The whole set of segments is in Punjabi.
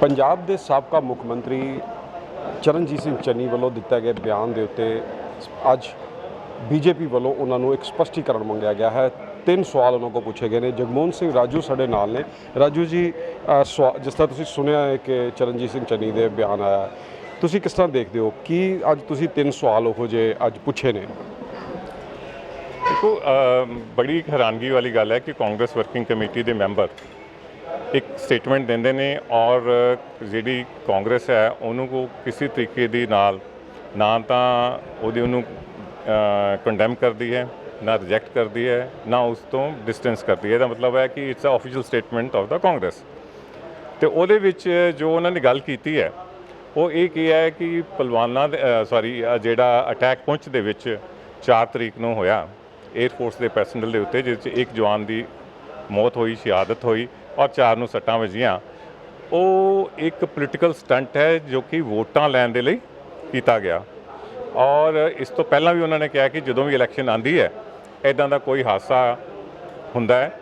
ਪੰਜਾਬ ਦੇ ਸਾਬਕਾ ਮੁੱਖ ਮੰਤਰੀ ਚਰਨਜੀਤ ਸਿੰਘ ਚੰਨੀ ਵੱਲੋਂ ਦਿੱਤਾ ਗਿਆ ਬਿਆਨ ਦੇ ਉੱਤੇ ਅੱਜ ਬੀਜੇਪੀ ਵੱਲੋਂ ਉਹਨਾਂ ਨੂੰ ਇੱਕ ਸਪਸ਼ਟੀਕਰਨ ਮੰਗਿਆ ਗਿਆ ਹੈ। ਤਿੰਨ ਸਵਾਲ ਉਹਨਾਂ ਕੋਲ ਪੁੱਛੇ ਗਏ ਨੇ। ਜਗਮੋਹਨ ਸਿੰਘ ਰਾਜੂ ਸਾਡੇ ਨਾਲ ਨੇ। ਰਾਜੂ ਜੀ ਸਵਾ- ਜਿਸ ਤਰ੍ਹਾਂ ਤੁਸੀਂ ਸੁਣਿਆ ਹੈ ਕਿ ਚਰਨਜੀਤ ਸਿੰਘ ਚੰਨੀ ਦੇ ਬਿਆਨ ਆਇਆ ਤੁਸੀਂ ਕਿਸ ਤਰ੍ਹਾਂ ਦੇਖਦੇ ਹੋ? ਕੀ ਅੱਜ ਤੁਸੀਂ ਤਿੰਨ ਸਵਾਲ ਉਹੋ ਜੇ ਅੱਜ ਪੁੱਛੇ ਨੇ? ਦੇਖੋ ਬੜੀ ਹੈਰਾਨਗੀ ਵਾਲੀ ਗੱਲ ਹੈ ਕਿ ਕਾਂਗਰਸ ਵਰਕਿੰਗ ਕਮੇਟੀ ਦੇ ਮੈਂਬਰ ਇੱਕ ਸਟੇਟਮੈਂਟ ਦਿੰਦੇ ਨੇ ਔਰ ਜਿਹੜੀ ਕਾਂਗਰਸ ਹੈ, ਉਹਨੂੰ ਕੋ ਕਿਸੇ ਤਰੀਕੇ ਦੀ ਨਾਲ ਨਾ ਤਾਂ ਉਹਦੀ ਉਹਨੂੰ ਕੰਡੈਮ ਕਰਦੀ ਹੈ, ਨਾ ਰਿਜੈਕਟ ਕਰਦੀ ਹੈ, ਨਾ ਉਸ ਤੋਂ ਡਿਸਟੈਂਸ ਕਰਦੀ ਹੈ। ਇਹਦਾ ਮਤਲਬ ਹੈ ਕਿ it's uh official statement of ਦਾ ਕਾਂਗਰਸ। ਤੇ ਉਹਦੇ ਵਿੱਚ ਜੋ ਉਹਨਾਂ ਨੇ ਗੱਲ ਕੀਤੀ ਹੈ, ਉਹ ਇਹ ਕੀ ਹੈ ਕਿ ਪਲਵਾਨਾ ਸੌਰੀ ਜਿਹੜਾ ਅਟੈਕ ਪੁੰਛ ਦੇ ਵਿੱਚ 4 ਤਰੀਕ ਨੂੰ ਹੋਇਆ 에ਅਰ ਫੋਰਸ ਦੇ ਪੈਸੇਂਜਰ ਦੇ ਉੱਤੇ ਜਿਸ 'ਚ ਇੱਕ ਜਵਾਨ ਦੀ ਮੌਤ ਹੋਈ, ਸ਼ਹਾਦਤ ਹੋਈ ਔਰ ਚਾਰ ਨੂੰ ਸੱਟਾਂ ਵੱਜੀਆਂ। ਉਹ ਇੱਕ ਪੋਲੀਟੀਕਲ ਸਟੰਟ ਹੈ ਜੋ ਕਿ ਵੋਟਾਂ ਲੈਣ ਦੇ ਲਈ ਕੀਤਾ ਗਿਆ। ਔਰ ਇਸ ਤੋਂ ਪਹਿਲਾਂ ਵੀ ਉਹਨਾਂ ਨੇ ਕਿਹਾ ਕਿ ਜਦੋਂ ਵੀ ਇਲੈਕਸ਼ਨ ਆਂਦੀ ਹੈ ਇਦਾਂ ਦਾ ਕੋਈ ਹਾਦਸਾ ਹੁੰਦਾ ਹੈ।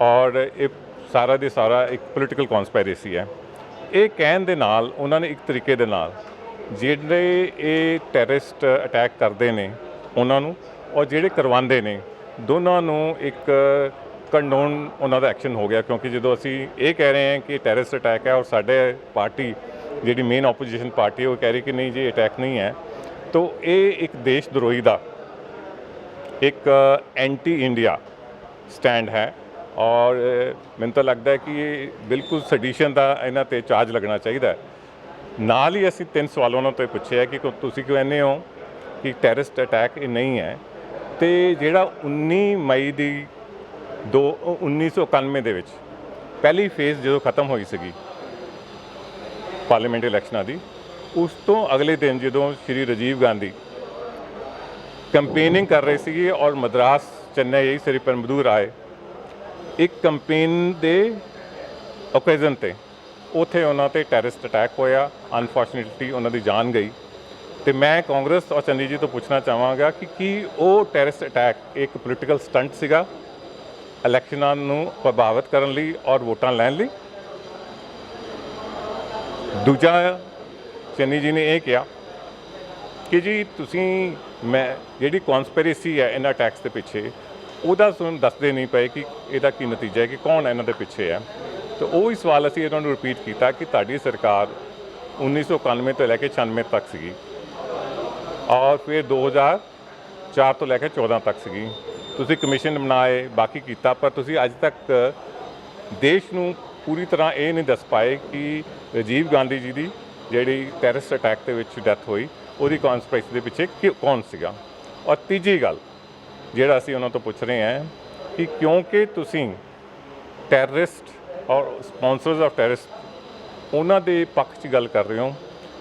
ਔਰ ਇਹ ਸਾਰਾ ਦੇ ਸਾਰਾ ਇੱਕ ਪੋਲੀਟੀਕਲ ਕਨਸਪੀਰੇਸੀ ਹੈ। ਇਹ ਕਹਿਣ ਦੇ ਨਾਲ, ਉਹਨਾਂ ਨੇ ਇੱਕ ਤਰੀਕੇ ਦੇ ਨਾਲ ਜਿਹੜੇ ਇਹ ਟੈਰਰਿਸਟ ਅਟੈਕ ਕਰਦੇ ਨੇ, ਉਹਨਾਂ ਨੂੰ ਔਰ ਜਿਹੜੇ ਕਰਵਾਉਂਦੇ ਨੇ, ਦੋਨਾਂ ਨੂੰ ਇੱਕ ਕੰਡੋਨ ਉਹਨਾਂ ਦਾ ਐਕਸ਼ਨ ਹੋ ਗਿਆ, ਕਿਉਂਕਿ ਜਦੋਂ ਅਸੀਂ ਇਹ ਕਹਿ ਰਹੇ ਹਾਂ ਕਿ ਟੈਰਰਿਸਟ ਅਟੈਕ ਹੈ ਔਰ ਸਾਡੇ ਪਾਰਟੀ ਜਿਹੜੀ ਮੇਨ ਆਪੋਜੀਸ਼ਨ ਪਾਰਟੀ ਉਹ ਕਹਿ ਰਹੀ ਕਿ ਨਹੀਂ ਜੀ ਅਟੈਕ ਨਹੀਂ ਹੈ। ਤਾਂ ਇਹ ਇੱਕ ਦੇਸ਼ ਦਰੋਹੀ ਦਾ ਇੱਕ ਐਂਟੀ ਇੰਡੀਆ ਸਟੈਂਡ ਹੈ ਔਰ ਮੈਨੂੰ ਤਾਂ ਲੱਗਦਾ ਹੈ ਕਿ ਇਹ ਬਿਲਕੁਲ ਸੈਡੀਸ਼ਨ ਦਾ ਇਹਨਾਂ ਤੇ ਚਾਰਜ ਲੱਗਣਾ ਚਾਹੀਦਾ ਹੈ। ਨਾਲ ਹੀ ਅਸੀਂ ਤਿੰਨ ਸਵਾਲ ਉਹਨਾਂ ਤੋਂ ਇਹ ਪੁੱਛਿਆ ਕਿ ਤੁਸੀਂ ਕਿਉਂ ਕਹਿੰਦੇ ਹੋ ਕਿ ਟੈਰਰਿਸਟ ਅਟੈਕ ਇਹ ਨਹੀਂ ਹੈ। ਤੇ ਜਿਹੜਾ 19 ਮਈ ਦੀ ਦੋ 1991 ਦੇ ਵਿੱਚ ਪਹਿਲੀ ਫੇਜ਼ ਜਦੋਂ ਖਤਮ ਹੋਈ ਸੀਗੀ ਪਾਰਲੀਮੈਂਟ ਇਲੈਕਸ਼ਨਾਂ ਦੀ, ਉਸ ਤੋਂ ਅਗਲੇ ਦਿਨ ਜਦੋਂ ਸ਼੍ਰੀ ਰਾਜੀਵ ਗਾਂਧੀ ਕੰਪੇਨਿੰਗ ਕਰ ਰਹੇ ਸੀਗੇ ਔਰ ਮਦਰਾਸ, ਚੇਨਈ ਸ੍ਰੀ ਪਰਮਦੂਰ ਆਏ, ਇੱਕ ਕੰਪੇਨ ਦੇ ਓਕੇਜ਼ਨ ਤੇ ਉਥੇ ਉਹਨਾਂ ਤੇ ਟੈਰਰਿਸਟ ਅਟੈਕ ਹੋਇਆ, ਅਨਫੋਰਚੂਨੇਟਲੀ ਉਹਨਾਂ ਦੀ ਜਾਨ ਗਈ ਤੇ ਮੈਂ ਕਾਂਗਰਸ ਔਰ ਚੰਨੀ ਜੀ ਤੋਂ ਪੁੱਛਣਾ ਚਾਹਾਂਗਾ ਕਿ ਕੀ ਉਹ ਟੈਰਰਿਸਟ ਅਟੈਕ ਇੱਕ ਪੋਲੀਟੀਕਲ ਸਟੰਟ ਸੀਗਾ ਇਲੈਕਸ਼ਨਾਂ ਨੂੰ ਪ੍ਰਭਾਵਿਤ ਕਰਨ ਲਈ ਔਰ ਵੋਟਾਂ ਲੈਣ ਲਈ। ਦੂਜਾ ਚੰਨੀ ਜੀ ਨੇ ਇਹ ਕਿਹਾ ਕਿ ਜੀ ਤੁਸੀਂ, ਮੈਂ ਜਿਹੜੀ ਕਨਸਪੀਰੇਸੀ ਹੈ ਇਹਨਾਂ ਟੈਕਸ ਦੇ ਪਿੱਛੇ, ਉਹਦਾ ਤੁਹਾਨੂੰ ਦੱਸਦੇ ਨਹੀਂ ਪਏ ਕਿ ਇਹਦਾ ਕੀ ਨਤੀਜਾ ਹੈ ਕਿ ਕੌਣ ਇਹਨਾਂ ਦੇ ਪਿੱਛੇ ਹੈ। ਤੇ ਉਹ ਹੀ ਸਵਾਲ ਅਸੀਂ ਇਹਨਾਂ ਨੂੰ ਰਿਪੀਟ ਕੀਤਾ ਕਿ ਤੁਹਾਡੀ ਸਰਕਾਰ 1991 ਤੋਂ ਲੈ ਕੇ 96 ਤੱਕ ਸੀਗੀ। ਔਰ ਫਿਰ 2004 ਤੋਂ ਲੈ ਕੇ 14 ਤੱਕ ਸੀਗੀ। ਤੁਸੀਂ ਕਮਿਸ਼ਨ ਬਣਾਏ, ਬਾਕੀ ਕੀਤਾ, ਪਰ ਤੁਸੀਂ ਅੱਜ ਤੱਕ ਦੇਸ਼ ਨੂੰ ਪੂਰੀ ਤਰ੍ਹਾਂ ਇਹ ਨਹੀਂ ਦੱਸ ਪਾਏ ਕਿ ਰਾਜੀਵ ਗਾਂਧੀ ਜੀ ਦੀ ਜਿਹੜੀ ਟੈਰਰਿਸਟ ਅਟੈਕ ਦੇ ਵਿੱਚ ਡੈਥ ਹੋਈ, ਉਹਦੀ ਕਨਸਪੀਰੇਸੀ ਦੇ ਪਿੱਛੇ ਕਿ, ਕੌਣ ਸੀਗਾ? ਔਰ ਤੀਜੀ ਗੱਲ, ਜਿਹੜਾ ਅਸੀਂ ਉਹਨਾਂ ਤੋਂ ਪੁੱਛ ਰਹੇ ਹਾਂ, ਕਿ ਕਿਉਂਕਿ ਤੁਸੀਂ ਟੈਰਰਿਸਟ ਔਰ ਸਪਾਂਸਰਸ ਆਫ ਟੈਰਰਿਸਟ ਉਹਨਾਂ ਦੇ ਪੱਖ 'ਚ ਗੱਲ ਕਰ ਰਹੇ ਹੋ,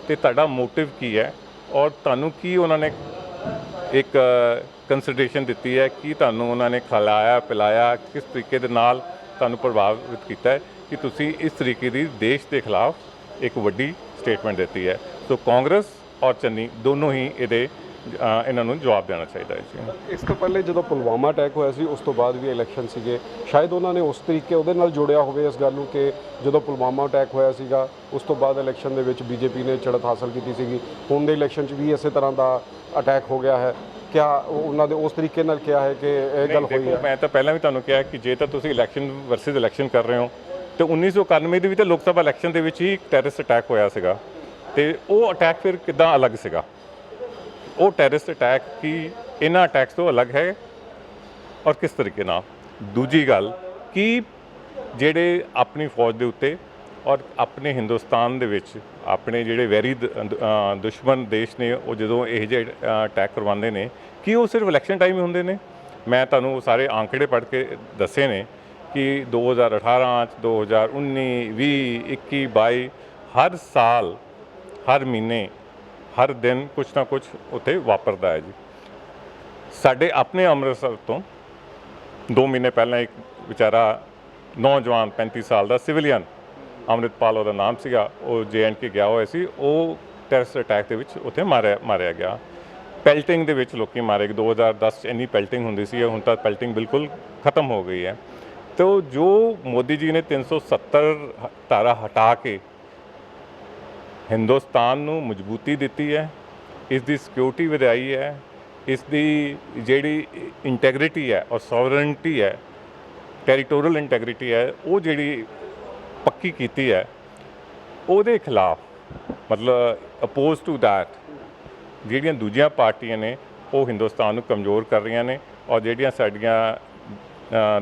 ਤੇ ਤੁਹਾਡਾ ਮੋਟਿਵ ਕੀ ਹੈ? ਔਰ ਤੁਹਾਨੂੰ ਕੀ ਉਹਨਾਂ ਨੇ ਇੱਕ ਕੰਸੀਡਰੇਸ਼ਨ ਦਿੱਤੀ ਹੈ ਕਿ ਤੁਹਾਨੂੰ ਉਹਨਾਂ ਨੇ ਖਿਲਾਇਆ, ਪਿਲਾਇਆ, ਕਿਸ ਤਰੀਕੇ ਦੇ ਨਾਲ ਤੁਹਾਨੂੰ ਪ੍ਰਭਾਵਿਤ ਕੀਤਾ ਹੈ ਕਿ ਤੁਸੀਂ ਇਸ ਤਰੀਕੇ ਦੀ ਦੇਸ਼ ਦੇ ਖਿਲਾਫ ਇੱਕ ਵੱਡੀ ਸਟੇਟਮੈਂਟ ਦਿੱਤੀ ਹੈ। ਸੋ ਕਾਂਗਰਸ ਔਰ ਚੰਨੀ ਦੋਨੋਂ ਹੀ ਇਹਦੇ ਇਹਨਾਂ ਨੂੰ ਜਵਾਬ ਦੇਣਾ ਚਾਹੀਦਾ ਹੈ ਜੀ। ਇਸ ਤੋਂ ਪਹਿਲੇ ਜਦੋਂ ਪੁਲਵਾਮਾ ਅਟੈਕ ਹੋਇਆ ਸੀ ਉਸ ਤੋਂ ਬਾਅਦ ਵੀ ਇਲੈਕਸ਼ਨ ਸੀਗੇ। ਸ਼ਾਇਦ ਉਹਨਾਂ ਨੇ ਉਸ ਤਰੀਕੇ ਉਹਦੇ ਨਾਲ ਜੋੜਿਆ ਹੋਵੇ ਇਸ ਗੱਲ ਨੂੰ ਕਿ ਜਦੋਂ ਪੁਲਵਾਮਾ ਅਟੈਕ ਹੋਇਆ ਸੀਗਾ ਉਸ ਤੋਂ ਬਾਅਦ ਇਲੈਕਸ਼ਨ ਦੇ ਵਿੱਚ ਬੀਜੇਪੀ ਨੇ ਚੜ੍ਹਤ ਹਾਸਲ ਕੀਤੀ ਸੀਗੀ। ਹੁਣ ਦੇ ਇਲੈਕਸ਼ਨ 'ਚ ਵੀ ਇਸੇ ਤਰ੍ਹਾਂ ਦਾ ਅਟੈਕ ਹੋ ਗਿਆ ਹੈ। ਕਿਆ ਉਹ- ਉਹਨਾਂ ਦੇ ਉਸ ਤਰੀਕੇ ਨਾਲ ਕਿਹਾ ਹੈ ਕਿ ਇਹ ਗੱਲ ਹੋਈ ਹੈ? ਮੈਂ ਤਾਂ ਪਹਿਲਾਂ ਵੀ ਤੁਹਾਨੂੰ ਕਿਹਾ ਕਿ ਜੇ ਤਾਂ ਤੁਸੀਂ ਇਲੈਕਸ਼ਨ ਵਰਸਸ ਇਲੈਕਸ਼ਨ ਕਰ ਰਹੇ ਹੋ ਤੇ 1991 ਦੇ ਵੀ ਤਾਂ ਲੋਕ ਸਭਾ ਇਲੈਕਸ਼ਨ ਦੇ ਵਿੱਚ ਹੀ ਟੈਰਰਿਸਟ ਅਟੈਕ ਹੋਇਆ ਸੀਗਾ। ਤੇ ਉਹ ਅਟੈਕ ਫਿਰ ਕਿਦਾਂ ਅਲੱਗ ਸੀਗਾ? ਉਹ ਟੈਰਰਿਸਟ ਅਟੈਕ ਕੀ ਇਹਨਾਂ ਅਟੈਕਸ ਤੋਂ ਅਲੱਗ ਹੈ ਔਰ ਕਿਸ ਤਰੀਕੇ ਨਾਲ? ਦੂਜੀ ਗੱਲ, ਕਿ ਜਿਹੜੇ ਆਪਣੀ ਫੌਜ ਦੇ ਉੱਤੇ ਔਰ ਆਪਣੇ ਹਿੰਦੁਸਤਾਨ ਦੇ ਵਿੱਚ ਆਪਣੇ ਜਿਹੜੇ ਵੈਰੀ ਦ- ਦੁਸ਼ਮਣ ਦੇਸ਼ ਨੇ, ਉਹ ਜਦੋਂ ਇਹ ਜਿਹੇ ਅਟੈਕ ਕਰਵਾਉਂਦੇ ਨੇ, ਕਿ ਉਹ ਸਿਰਫ ਇਲੈਕਸ਼ਨ ਟਾਈਮ ਹੀ ਹੁੰਦੇ ਨੇ? ਮੈਂ ਤੁਹਾਨੂੰ ਸਾਰੇ ਆંકੜੇ ਪੜ੍ਹ ਕੇ ਦੱਸੇ ਨੇ ਕਿ 2018 ਚ 2019 20 21 22 ਹਰ ਸਾਲ, ਹਰ ਮਹੀਨੇ ਹਰ ਦਿਨ ਕੁਝ ਨਾ ਕੁਝ ਉੱਥੇ ਵਾਪਰਦਾ ਹੈ ਜੀ। ਸਾਡੇ ਆਪਣੇ ਅੰਮ੍ਰਿਤਸਰ ਤੋਂ 2 ਮਹੀਨੇ ਪਹਿਲਾਂ ਇੱਕ ਵਿਚਾਰਾ ਨੌਜਵਾਨ 35 ਸਾਲ ਦਾ ਸਿਵਲੀਅਨ ਅੰਮ੍ਰਿਤਪਾਲ, ਉਹਦਾ ਨਾਮ ਸੀਗਾ, ਉਹ ਕੇ ਗਿਆ ਹੋਇਆ ਸੀ, ਉਹ ਟੈਰਰਿਸਟ ਅਟੈਕ ਦੇ ਵਿੱਚ ਉੱਥੇ ਮਾਰਿਆ ਮਾਰਿਆ ਗਿਆ। ਪੈਲਟਿੰਗ ਦੇ ਵਿੱਚ ਲੋਕੀ ਮਾਰੇ ਗਏ। 2010 ਚ ਇੰਨੀ ਪੈਲਟਿੰਗ ਹੁੰਦੀ ਸੀ, ਹੁਣ ਤਾਂ ਪੈਲਟਿੰਗ ਬਿਲਕੁਲ ਖਤਮ ਹੋ ਗਈ ਹੈ। ਤੋ ਜੋ ਮੋਦੀ ਜੀ ਨੇ 370 ਧਾਰਾ ਹਟਾ ਕੇ ਹਿੰਦੁਸਤਾਨ ਨੂੰ ਮਜ਼ਬੂਤੀ ਦਿੱਤੀ ਹੈ ਇਸ ਦੀ ਸਿਕਿਉਰਿਟੀ ਵਧਾਈ ਹੈ ਇਸ ਦੀ ਜਿਹੜੀ ਇੰਟੈਗ੍ਰਿਟੀ ਹੈ, ਔਰ ਸੋਵਰਨਟੀ ਹੈ ਟੈਰੀਟੋਰੀਅਲ ਇੰਟੈਗ੍ਰਿਟੀ ਹੈ, ਉਹ ਜਿਹੜੀ ਪੱਕੀ ਕੀਤੀ ਹੈ, ਉਹਦੇ ਖਿਲਾਫ, ਮਤਲਬ ਅਪੋਜ਼ ਟੂ ਦੈਟ ਜਿਹੜੀਆਂ ਦੂਜੀਆਂ ਪਾਰਟੀਆਂ ਨੇ, ਉਹ ਹਿੰਦੁਸਤਾਨ ਨੂੰ ਕਮਜ਼ੋਰ ਕਰ ਰਹੀਆਂ ਨੇ, ਔਰ ਜਿਹੜੀਆਂ ਸਾਡੀਆਂ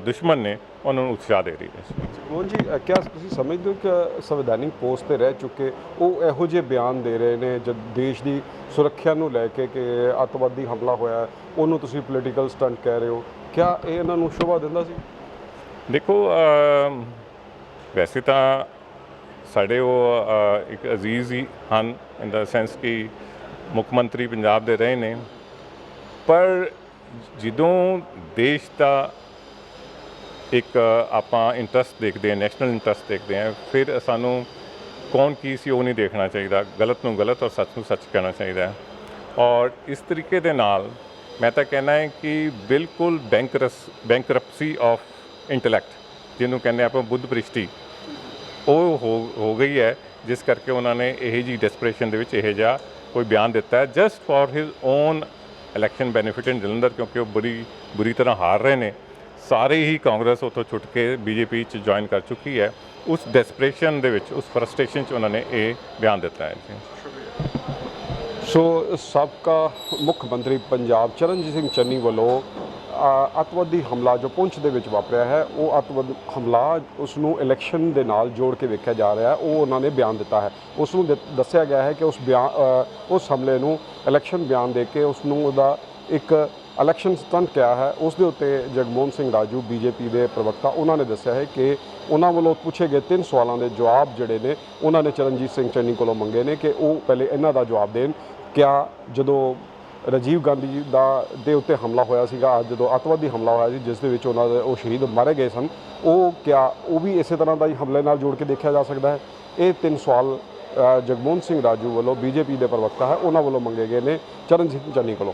ਦੁਸ਼ਮਣ ਨੇ ਉਹਨਾਂ ਨੂੰ ਉਤਸ਼ਾਹ ਦੇ ਰਹੀਆਂ ਨੇ ਮੋਹਨ ਜੀ ਅ, ਕਿਆ ਤੁਸੀਂ ਸਮਝਦੇ ਹੋ ਕਿ ਸੰਵਿਧਾਨਿਕ ਪੋਸਟ ਤੇ ਰਹਿ ਚੁੱਕੇ ਉਹ ਇਹੋ ਜਿਹੇ ਬਿਆਨ ਦੇ ਰਹੇ ਨੇ ਜਦ ਦੇਸ਼ ਦੀ ਸੁਰੱਖਿਆ ਨੂੰ ਲੈ ਕੇ ਕਿ ਅੱਤਵਾਦੀ ਹਮਲਾ ਹੋਇਆ ਹੈ, ਉਹਨੂੰ ਤੁਸੀਂ ਪੋਲੀਟੀਕਲ ਸਟੰਟ ਕਹਿ ਰਹੇ ਹੋ ਕਿਆ ਇਹ ਇਹਨਾਂ ਨੂੰ ਸ਼ੋਭਾ ਦਿੰਦਾ ਸੀ? ਦੇਖੋ ਅਮ, ਵੈਸੇ ਤਾਂ ਸਾਡੇ ਉਹ ਅ, ਇੱਕ ਅਜ਼ੀਜ਼ ਹੀ ਹਨ ਇਨ ਦਾ ਸੈਂਸ ਕਿ ਮੁੱਖ ਮੰਤਰੀ ਪੰਜਾਬ ਦੇ ਰਹੇ ਨੇ ਪਰ ਜਦੋਂ ਦੇਸ਼ ਦਾ ਇੱਕ, ਆਪਾਂ ਇੰਟਰਸਟ ਦੇਖਦੇ ਹਾਂ ਨੈਸ਼ਨਲ ਇੰਟਰਸਟ ਦੇਖਦੇ ਹਾਂ, ਫਿਰ ਸਾਨੂੰ ਕੌਣ ਕੀ ਸੀ ਉਹ ਨਹੀਂ ਦੇਖਣਾ ਚਾਹੀਦਾ, ਗਲਤ ਨੂੰ ਗਲਤ ਔਰ ਸੱਚ ਨੂੰ ਸੱਚ ਕਹਿਣਾ ਚਾਹੀਦਾ ਹੈ। ਔਰ ਇਸ ਤਰੀਕੇ ਦੇ ਨਾਲ ਮੈਂ ਤਾਂ ਕਹਿਣਾ ਹੈ ਕਿ ਬਿਲਕੁਲ ਬੈਂਕਰਸ ਬੈਂਕਰਪਸੀ ਆਫ ਇੰਟੈਲੈਕਟ ਜਿਹਨੂੰ ਕਹਿੰਦੇ ਆਪਾਂ ਬੁੱਧ ਪ੍ਰਿਸ਼ਟੀ ਉਹ ਹੋ ਹੋ ਗਈ ਹੈ, ਜਿਸ ਕਰਕੇ ਉਹਨਾਂ ਨੇ ਇਹ ਜੀ ਡੈਸਪਰੇਸ਼ਨ ਦੇ ਵਿੱਚ ਇਹ ਜਿਹਾ ਕੋਈ ਬਿਆਨ ਦਿੱਤਾ ਹੈ just for his own election benefit in Jalandhar, ਕਿਉਂਕਿ ਉਹ ਬੁਰੀ ਬੁਰੀ ਤਰ੍ਹਾਂ ਹਾਰ ਰਹੇ ਨੇ। ਸਾਰੇ ਹੀ ਕਾਂਗਰਸ ਉੱਥੋਂ ਛੁੱਟ ਕੇ ਬੀਜੇਪੀ ਚ ਜੁਆਇਨ ਕਰ ਚੁੱਕੀ ਹੈ। ਉਸ ਡੈਸਪਰੇਸ਼ਨ ਦੇ ਵਿੱਚ ਉਸ ਫਰਸਟ੍ਰੇਸ਼ਨ ਚ ਉਹਨਾਂ ਨੇ ਇਹ ਬਿਆਨ ਦਿੱਤਾ ਹੈ ਸੋ ਸਾਬਕਾ ਮੁੱਖ ਮੰਤਰੀ ਪੰਜਾਬ ਚਰਨਜੀਤ ਸਿੰਘ ਚੰਨੀ ਵੱਲੋਂ ਅ, ਅੱਤਵਾਦੀ ਹਮਲਾ ਜੋ ਪੁੰਛ ਦੇ ਵਿੱਚ ਵਾਪਰਿਆ ਹੈ ਉਹ ਅੱਤਵਾਦ ਹਮਲਾ ਉਸ ਨੂੰ ਇਲੈਕਸ਼ਨ ਦੇ ਨਾਲ ਜੋੜ ਕੇ ਵੇਖਿਆ ਜਾ ਰਿਹਾ ਉਹ ਉਹਨਾਂ ਨੇ ਬਿਆਨ ਦਿੱਤਾ ਹੈ। ਉਸ ਨੂੰ ਦ- ਦੱਸਿਆ ਗਿਆ ਹੈ ਕਿ ਉਸ ਬਿਆਨ ਉਸ ਹਮਲੇ ਨੂੰ ਇਲੈਕਸ਼ਨ ਬਿਆਨ ਦੇ ਕੇ ਉਸ ਨੂੰ ਉਹਦਾ ਇੱਕ ਇਲੈਕਸ਼ਨ ਸਟੰਟ ਕਿਹਾ ਹੈ, ਉਸ ਦੇ ਉੱਤੇ ਜਗਮੋਹਨ ਸਿੰਘ ਰਾਜੂ, ਬੀਜੇਪੀ ਦੇ ਪ੍ਰਵਕਤਾ, ਉਹਨਾਂ ਨੇ ਦੱਸਿਆ ਹੈ ਕਿ ਉਹਨਾਂ ਵੱਲੋਂ ਪੁੱਛੇ ਗਏ ਤਿੰਨ ਸਵਾਲਾਂ ਦੇ ਜਵਾਬ ਜਿਹੜੇ ਨੇ, ਉਹਨਾਂ ਨੇ ਚਰਨਜੀਤ ਸਿੰਘ ਚੰਨੀ ਕੋਲੋਂ ਮੰਗੇ ਨੇ ਕਿ ਉਹ ਪਹਿਲੇ ਇਹਨਾਂ ਦਾ ਜਵਾਬ ਦੇਣ। ਕਿਆ ਜਦੋਂ ਰਾਜੀਵ ਗਾਂਧੀ ਜੀ ਦਾ ਦੇ ਉੱਤੇ ਹਮਲਾ ਹੋਇਆ ਸੀਗਾ, ਅੱਜ ਜਦੋਂ ਅੱਤਵਾਦੀ ਹਮਲਾ ਹੋਇਆ ਸੀ, ਜਿਸ ਦੇ ਵਿੱਚ ਉਹਨਾਂ ਦੇ ਉਹ ਸ਼ਹੀਦ ਮਾਰੇ ਗਏ ਸਨ, ਉਹ ਕਿਆ, ਉਹ ਵੀ ਇਸੇ ਤਰ੍ਹਾਂ ਦਾ ਹੀ ਹਮਲੇ ਨਾਲ ਜੋੜ ਕੇ ਦੇਖਿਆ ਜਾ ਸਕਦਾ ਹੈ? ਇਹ ਤਿੰਨ ਸਵਾਲ ਜਗਮੋਹਨ ਸਿੰਘ ਰਾਜੂ ਵੱਲੋਂ ਬੀਜੇਪੀ ਦੇ ਪ੍ਰਵਕਤਾ ਹੈ, ਉਹਨਾਂ ਵੱਲੋਂ ਮੰਗੇ ਗਏ ਨੇ ਚਰਨਜੀਤ ਚੰਨੀ ਕੋਲੋਂ।